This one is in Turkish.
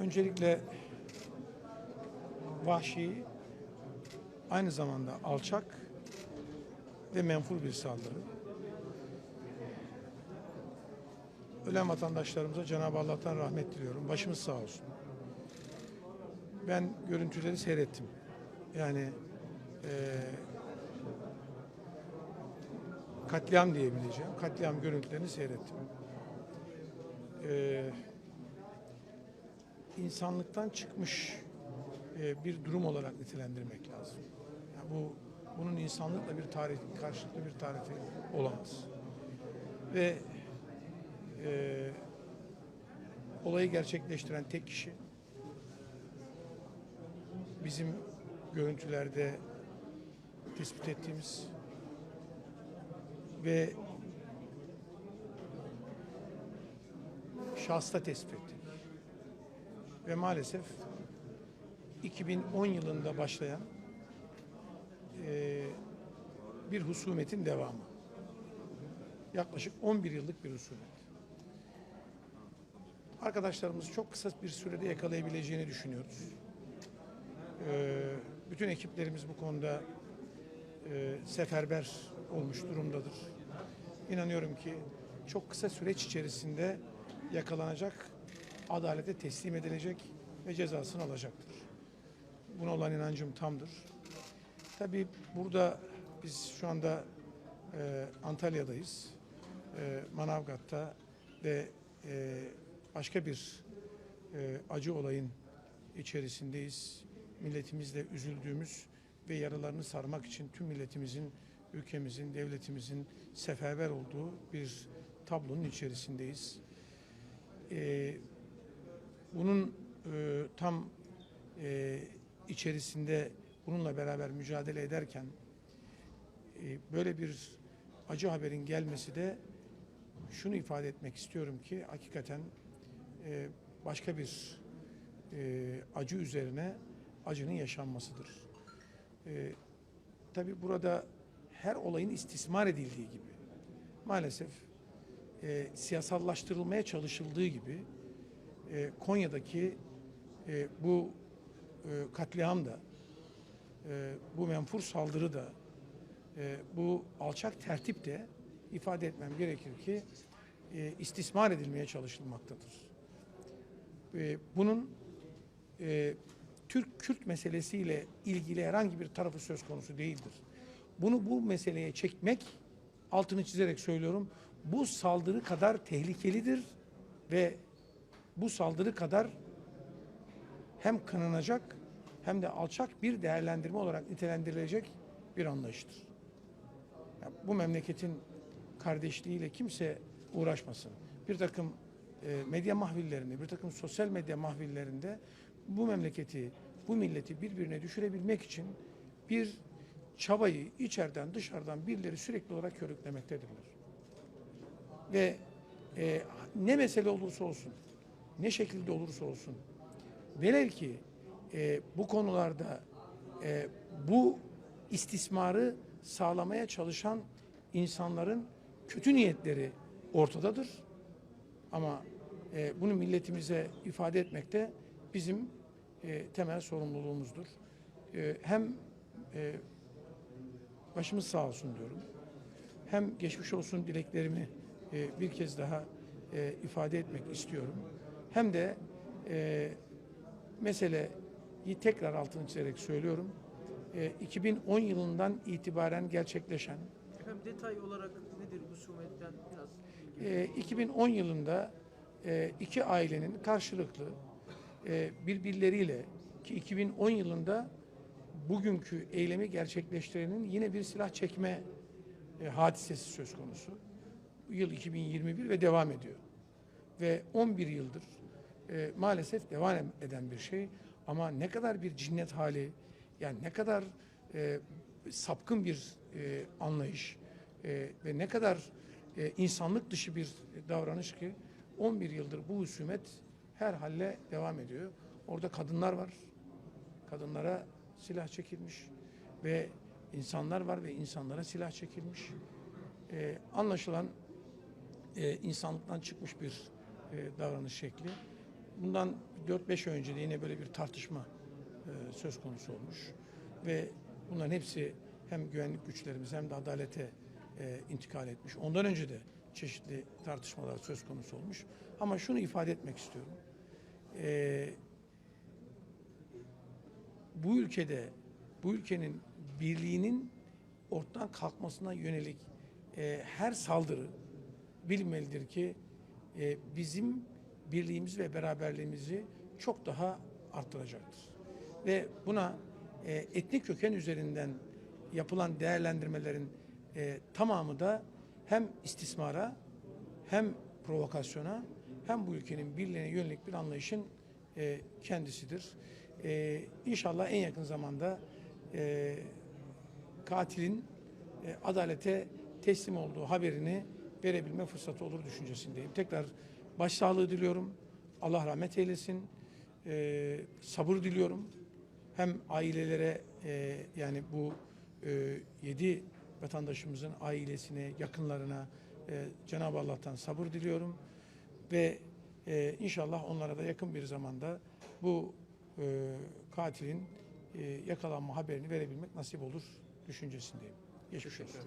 Öncelikle vahşi, aynı zamanda alçak ve menfur bir saldırı. Ölen vatandaşlarımıza Cenab-ı Allah'tan rahmet diliyorum. Başımız sağ olsun. Ben görüntüleri seyrettim. Yani eee katliam diyebileceğim. Katliam görüntülerini seyrettim. Eee insanlıktan çıkmış e, bir durum olarak nitelendirmek lazım. Yani bu bunun insanlıkla bir tarih karşılıklı bir tarifi olamaz. Ve e, olayı gerçekleştiren tek kişi bizim görüntülerde tespit ettiğimiz ve şahsta tespit ettik. Ve maalesef 2010 yılında başlayan eee, bir husumetin devamı. Yaklaşık 11 yıllık bir husumet. Arkadaşlarımız çok kısa bir sürede yakalayabileceğini düşünüyoruz. Eee, bütün ekiplerimiz bu konuda eee, seferber olmuş durumdadır. İnanıyorum ki çok kısa süreç içerisinde yakalanacak, adalete teslim edilecek ve cezasını alacaktır. Buna olan inancım tamdır. Tabii burada biz şu anda e, Antalya'dayız. E, Manavgat'ta ve e, başka bir e, acı olayın içerisindeyiz. Milletimizle üzüldüğümüz ve yaralarını sarmak için tüm milletimizin, ülkemizin, devletimizin seferber olduğu bir tablonun içerisindeyiz. E, bunun e, tam e, içerisinde bununla beraber mücadele ederken e, böyle bir acı haberin gelmesi de şunu ifade etmek istiyorum ki hakikaten e, başka bir e, acı üzerine acının yaşanmasıdır. E, Tabi burada her olayın istismar edildiği gibi maalesef e, siyasallaştırılmaya çalışıldığı gibi e, Konya'daki e, bu e, katliam da, e, bu menfur saldırı da, e, bu alçak tertip de ifade etmem gerekir ki e, istismar edilmeye çalışılmaktadır. E, bunun e, Türk-Kürt meselesiyle ilgili herhangi bir tarafı söz konusu değildir. Bunu bu meseleye çekmek, altını çizerek söylüyorum, bu saldırı kadar tehlikelidir ve bu saldırı kadar hem kınanacak hem de alçak bir değerlendirme olarak nitelendirilecek bir anlayıştır. Ya bu memleketin kardeşliğiyle kimse uğraşmasın. Bir takım e, medya mahvillerinde, bir takım sosyal medya mahvillerinde bu memleketi, bu milleti birbirine düşürebilmek için bir çabayı içeriden dışarıdan birileri sürekli olarak körüklemektedirler. Ve e, ne mesele olursa olsun, ne şekilde olursa olsun, velev ki e, bu konularda e, bu istismarı sağlamaya çalışan insanların kötü niyetleri ortadadır. Ama e, bunu milletimize ifade etmek de bizim e, temel sorumluluğumuzdur. E, hem e, başımız sağ olsun diyorum. Hem geçmiş olsun dileklerimi e, bir kez daha e, ifade etmek istiyorum. Hem de e, meseleyi tekrar altını çizerek söylüyorum. E, 2010 yılından itibaren gerçekleşen Efendim detay olarak nedir husumetten biraz e, 2010 yılında e, iki ailenin karşılıklı e, birbirleriyle ki 2010 yılında bugünkü eylemi gerçekleştirenin yine bir silah çekme e, hadisesi söz konusu. Bu Yıl 2021 ve devam ediyor. Ve 11 yıldır e, maalesef devam eden bir şey. Ama ne kadar bir cinnet hali, yani ne kadar e, sapkın bir e, anlayış e, ve ne kadar e, insanlık dışı bir davranış ki 11 yıldır bu husumet her halle devam ediyor. Orada kadınlar var. Kadınlara silah çekilmiş ve insanlar var ve insanlara silah çekilmiş. E, anlaşılan e, insanlıktan çıkmış bir e, davranış şekli. Bundan 4-5 ay önce de yine böyle bir tartışma e, söz konusu olmuş. Ve bunların hepsi hem güvenlik güçlerimiz hem de adalete e, intikal etmiş. Ondan önce de çeşitli tartışmalar söz konusu olmuş. Ama şunu ifade etmek istiyorum. E, bu ülkede, bu ülkenin birliğinin ortadan kalkmasına yönelik e, her saldırı bilmelidir ki e, bizim birliğimizi ve beraberliğimizi çok daha arttıracaktır. Ve buna e, etnik köken üzerinden yapılan değerlendirmelerin e, tamamı da hem istismara hem provokasyona hem bu ülkenin birliğine yönelik bir anlayışın e, kendisidir. E, inşallah en yakın zamanda e, katilin e, adalete teslim olduğu haberini verebilme fırsatı olur düşüncesindeyim. Tekrar başsağlığı diliyorum. Allah rahmet eylesin. E, sabır diliyorum. Hem ailelere e, yani bu e, yedi vatandaşımızın ailesine, yakınlarına e, Cenab-ı Allah'tan sabır diliyorum. Ve e, inşallah onlara da yakın bir zamanda bu e, katilin e, yakalanma haberini verebilmek nasip olur düşüncesindeyim. Geçmiş olsun.